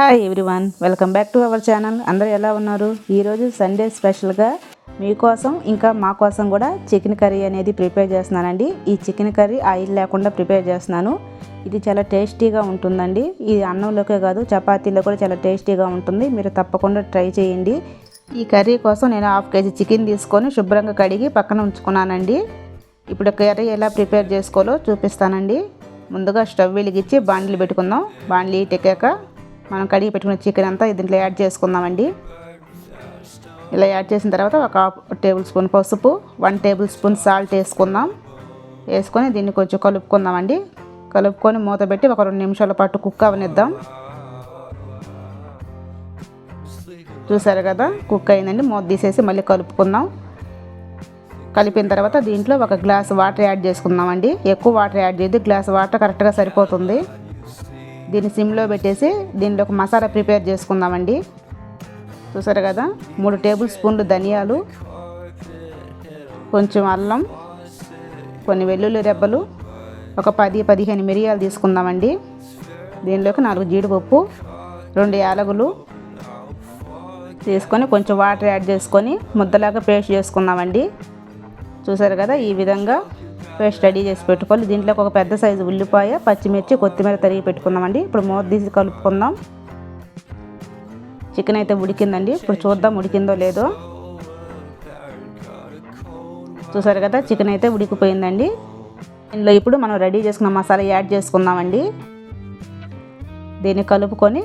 Hi everyone welcome back to our channel అందరూ ఎలా ఉన్నారు? ఈరోజు సండే స్పెషల్గా మీకోసం ఇంకా మా కోసం కూడా చికెన్ కర్రీ అనేది ప్రిపేర్ చేస్తున్నానండి. ఈ చికెన్ కర్రీ ఆయిల్ లేకుండా ప్రిపేర్ చేస్తున్నాను. ఇది చాలా టేస్టీగా ఉంటుందండి. ఇది అన్నంలోకే కాదు చపాతీలో కూడా చాలా టేస్టీగా ఉంటుంది. మీరు తప్పకుండా ట్రై చేయండి. ఈ కర్రీ కోసం నేను హాఫ్ కేజీ చికెన్ తీసుకొని శుభ్రంగా కడిగి పక్కన ఉంచుకున్నానండి. ఇప్పుడు కర్రీ ఎలా ప్రిపేర్ చేసుకోవాలో చూపిస్తానండి. ముందుగా స్టవ్ వెలిగించి బాండ్లు పెట్టుకుందాం. బాండ్లు ఇటెక్కాక మనం కడిగి పెట్టుకున్న చికెన్ అంతా దీంట్లో యాడ్ చేసుకుందామండి. ఇలా యాడ్ చేసిన తర్వాత ఒక టేబుల్ స్పూన్ పసుపు వన్ టేబుల్ స్పూన్ సాల్ట్ వేసుకుందాం. వేసుకొని దీన్ని కొంచెం కలుపుకుందామండి. కలుపుకొని మూత పెట్టి ఒక రెండు నిమిషాల పాటు కుక్ అవనిద్దాం. చూసారు కదా? కుక్ అయిందండి. మూత తీసేసి మళ్ళీ కలుపుకుందాం. కలిపిన తర్వాత దీంట్లో ఒక గ్లాస్ వాటర్ యాడ్ చేసుకుందామండి. ఎక్కువ వాటర్ యాడ్ చేయద్దు. గ్లాస్ వాటర్ కరెక్ట్గా సరిపోతుంది. దీన్ని సిమ్లో పెట్టేసి దీనిలో ఒక మసాలా ప్రిపేర్ చేసుకుందామండి. చూసారు కదా? మూడు టేబుల్ స్పూన్లు ధనియాలు కొంచెం అల్లం కొన్ని వెల్లుల్లి రెబ్బలు ఒక పది పదిహేను మిరియాలు తీసుకుందామండి. దీనిలోకి నాలుగు జీడిపప్పు రెండు యాలకులు తీసుకొని కొంచెం వాటర్ యాడ్ చేసుకొని ముద్దలాగా పేస్ట్ చేసుకుందామండి. చూసారు కదా? ఈ విధంగా పేస్ట్ రెడీ చేసి పెట్టుకోవాలి. దీంట్లోకి ఒక పెద్ద సైజు ఉల్లిపాయ పచ్చిమిర్చి కొత్తిమీర తరిగి పెట్టుకుందామండి. ఇప్పుడు మూత తీసి కలుపుకుందాం. చికెన్ అయితే ఉడికిందండి. ఇప్పుడు చూద్దాం ఉడికిందో లేదో. చూసారు కదా చికెన్ అయితే ఉడికిపోయిందండి. ఇందులో ఇప్పుడు మనం రెడీ చేసుకున్న మసాలా యాడ్ చేసుకుందామండి. దీన్ని కలుపుకొని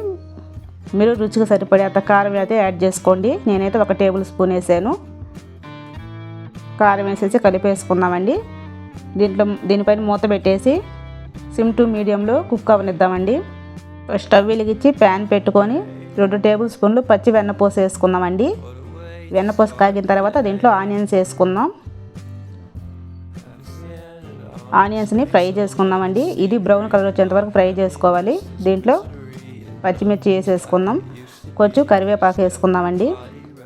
మీరు రుచికి సరిపడే అంత కారం అయితే యాడ్ చేసుకోండి. నేనైతే ఒక టేబుల్ స్పూన్ వేసాను. కారం వేసేసి కలిపేసుకుందామండి. దీంట్లో దీనిపైన మూత పెట్టేసి సిమ్ టు మీడియంలో కుక్ అవనిద్దామండి. స్టవ్ వెలిగించి ప్యాన్ పెట్టుకొని రెండు టేబుల్ స్పూన్లు పచ్చి వెన్నపూస వేసుకుందామండి. వెన్నపూస కాగిన తర్వాత దీంట్లో ఆనియన్స్ వేసుకుందాం. ఆనియన్స్ని ఫ్రై చేసుకుందామండి. ఇది బ్రౌన్ కలర్ వచ్చేంత వరకు ఫ్రై చేసుకోవాలి. దీంట్లో పచ్చిమిర్చి వేసేసుకుందాం. కొంచెం కరివేపాకు వేసుకుందామండి.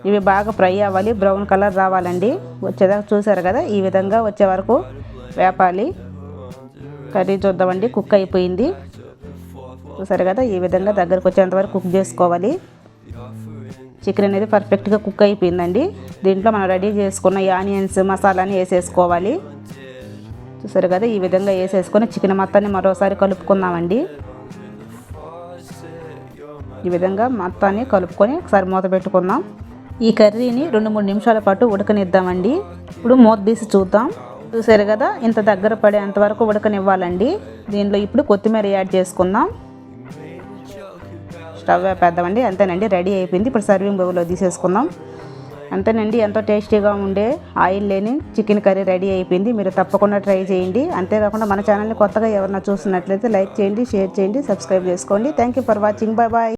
ఇవి బాగా ఫ్రై అవ్వాలి. బ్రౌన్ కలర్ రావాలండి. వచ్చేదాకా చూసారు కదా? ఈ విధంగా వచ్చే వరకు వేపాలి. కర్రీ చూద్దామండి కుక్ అయిపోయింది. చూసారు కదా ఈ విధంగా దగ్గరకు వచ్చేంత వరకు కుక్ చేసుకోవాలి. చికెన్ అనేది పర్ఫెక్ట్గా కుక్ అయిపోయిందండి. దీంట్లో మనం రెడీ చేసుకున్న ఆనియన్స్ మసాలాని వేసేసుకోవాలి. చూసారు కదా ఈ విధంగా వేసేసుకొని చికెన్ మొత్తాన్ని మరోసారి కలుపుకుందామండి. ఈ విధంగా మొత్తాన్ని కలుపుకొని ఒకసారి మూత పెట్టుకుందాం. ఈ కర్రీని రెండు మూడు నిమిషాల పాటు ఉడకనిద్దామండి. ఇప్పుడు మూత తీసి చూద్దాం. చూసారు కదా? ఇంత దగ్గర పడేంత వరకు ఉడకనివ్వాలండి. దీనిలో ఇప్పుడు కొత్తిమీర యాడ్ చేసుకుందాం. స్టవ్ వేపేద్దామండి. అంతేనండి రెడీ అయిపోయింది. ఇప్పుడు సర్వింగ్ బౌల్లో తీసేసుకుందాం. అంతేనండి ఎంతో టేస్టీగా ఉండే ఆయిల్ లేని చికెన్ కర్రీ రెడీ అయిపోయింది. మీరు తప్పకుండా ట్రై చేయండి. అంతేకాకుండా మన ఛానల్ని కొత్తగా ఎవరైనా చూస్తున్నట్లయితే లైక్ చేయండి షేర్ చేయండి సబ్స్క్రైబ్ చేసుకోండి. Thank you for watching bye bye